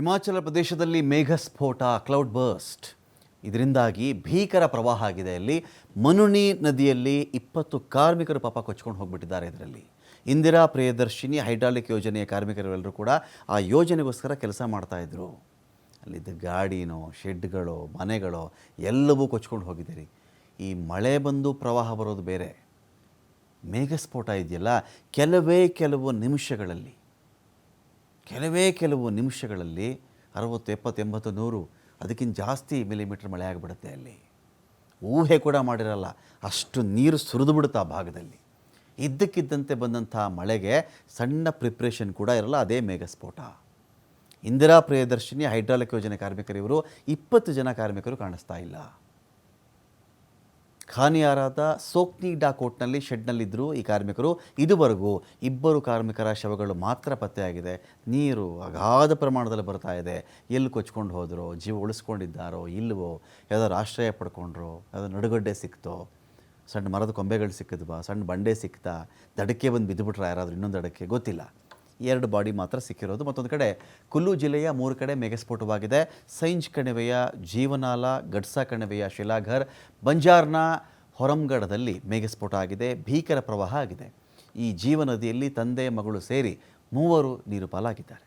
ಹಿಮಾಚಲ ಪ್ರದೇಶದಲ್ಲಿ ಮೇಘಸ್ಫೋಟ cloud burst ಇದರಿಂದಾಗಿ ಭೀಕರ ಪ್ರವಾಹ ಆಗಿದೆ. ಅಲ್ಲಿ ಮನುನಿ ನದಿಯಲ್ಲಿ ಇಪ್ಪತ್ತು ಕಾರ್ಮಿಕರು ಪಾಪ ಕೊಚ್ಕೊಂಡು ಹೋಗ್ಬಿಟ್ಟಿದ್ದಾರೆ ಇದರಲ್ಲಿ. ಇಂದಿರಾ ಪ್ರಿಯದರ್ಶಿನಿ ಹೈಡ್ರಾಲಿಕ್ ಯೋಜನೆಯ ಕಾರ್ಮಿಕರೆಲ್ಲರೂ ಕೂಡ ಆ ಯೋಜನೆಗೋಸ್ಕರ ಕೆಲಸ ಮಾಡ್ತಾಯಿದ್ರು ಅಲ್ಲಿದ್ದ ಗಾಡಿನೋ, ಶೆಡ್ಗಳು, ಮನೆಗಳು ಎಲ್ಲವೂ ಕೊಚ್ಕೊಂಡು ಹೋಗಿದ್ದೀರಿ. ಈ ಮಳೆ ಬಂದು ಪ್ರವಾಹ ಬರೋದು ಬೇರೆ. ಮೇಘಸ್ಫೋಟ ಇದೆಯಲ್ಲ, ಕೆಲವೇ ಕೆಲವು ನಿಮಿಷಗಳಲ್ಲಿ. ಕೆಲವೇ ಕೆಲವು ನಿಮಿಷಗಳಲ್ಲಿ ಅರವತ್ತು, ಎಪ್ಪತ್ತು, ಎಂಬತ್ತು, ನೂರು ಅದಕ್ಕಿಂತ ಜಾಸ್ತಿ ಮಿಲಿಮೀಟ್ರ್ ಮಳೆ ಆಗಿಬಿಡುತ್ತೆ ಅಲ್ಲಿ. ಊಹೆ ಕೂಡ ಮಾಡಿರಲ್ಲ, ಅಷ್ಟು ನೀರು ಸುರಿದು ಬಿಡುತ್ತೆ ಆ ಭಾಗದಲ್ಲಿ. ಇದ್ದಕ್ಕಿದ್ದಂತೆ ಬಂದಂಥ ಮಳೆಗೆ ಸಣ್ಣ ಪ್ರಿಪ್ರೇಷನ್ ಕೂಡ ಇರಲ್ಲ, ಅದೇ ಮೇಘಸ್ಫೋಟ ಇಂದಿರಾ ಪ್ರಿಯದರ್ಶಿನಿ, ಹೈಡ್ರಾಲಿಕ್ ಯೋಜನೆ ಕಾರ್ಮಿಕರಿವರು ಇಪ್ಪತ್ತು ಜನ ಕಾರ್ಮಿಕರು ಕಾಣಿಸ್ತಾ ಇಲ್ಲ. ಖಾನಿಯಾರಾದ ಸೋಕ್ನಿ ಡಾಕೋಟ್ನಲ್ಲಿ ಶೆಡ್ನಲ್ಲಿದ್ದರು ಈ ಕಾರ್ಮಿಕರು. ಇದುವರೆಗೂ ಇಬ್ಬರು ಕಾರ್ಮಿಕರ ಶವಗಳು ಮಾತ್ರ ಪತ್ತೆಯಾಗಿದೆ. ನೀರು ಅಗಾಧ ಪ್ರಮಾಣದಲ್ಲಿ ಬರ್ತಾ ಇದೆ. ಎಲ್ಲಿ ಕೊಚ್ಕೊಂಡು ಹೋದರೋ, ಜೀವ ಉಳಿಸ್ಕೊಂಡಿದ್ದಾರೋ ಇಲ್ಲವೋ ಯಾವ್ದಾದ್ರು ಆಶ್ರಯ ಪಡ್ಕೊಂಡ್ರೋ, ಯಾವ್ದಾದ್ರು ನಡುಗಡ್ಡೆ ಸಿಕ್ತೋ, ಸಣ್ಣ ಮರದ ಕೊಂಬೆಗಳು ಸಿಕ್ಕಿದ್ವಾ, ಸಣ್ಣ ಬಂಡೆ ಸಿಕ್ತಾ, ದಡಕ್ಕೆ ಬಂದು ಬಿದ್ದುಬಿಟ್ರೆ ಯಾರಾದರೂ ಇನ್ನೊಂದು ದಡಕ್ಕೆ ಗೊತ್ತಿಲ್ಲ. ಎರಡು ಬಾಡಿ ಮಾತ್ರ ಸಿಕ್ಕಿರೋದು. ಮತ್ತೊಂದು ಕಡೆ ಕುಲ್ಲು ಜಿಲ್ಲೆಯ ಮೂರು ಕಡೆ ಮೆಗಸ್ಫೋಟವಾಗಿದೆ. ಸೈಂಜ್ ಕಣಿವೆಯ ಜೀವನಾಲ, ಗಡ್ಸಾ ಕಣಿವೆಯ ಶಿಲಾಘರ್, ಬಂಜಾರ್ನ ಹೊರಂಗಡದಲ್ಲಿ ಮೇಘಸ್ಫೋಟ ಆಗಿದೆ, ಭೀಕರ ಪ್ರವಾಹ ಆಗಿದೆ. ಈ ಜೀವನದಿಯಲ್ಲಿ ತಂದೆ, ಮಗಳು ಸೇರಿ ಮೂವರು ನೀರು ಪಾಲಾಗಿದ್ದಾರೆ.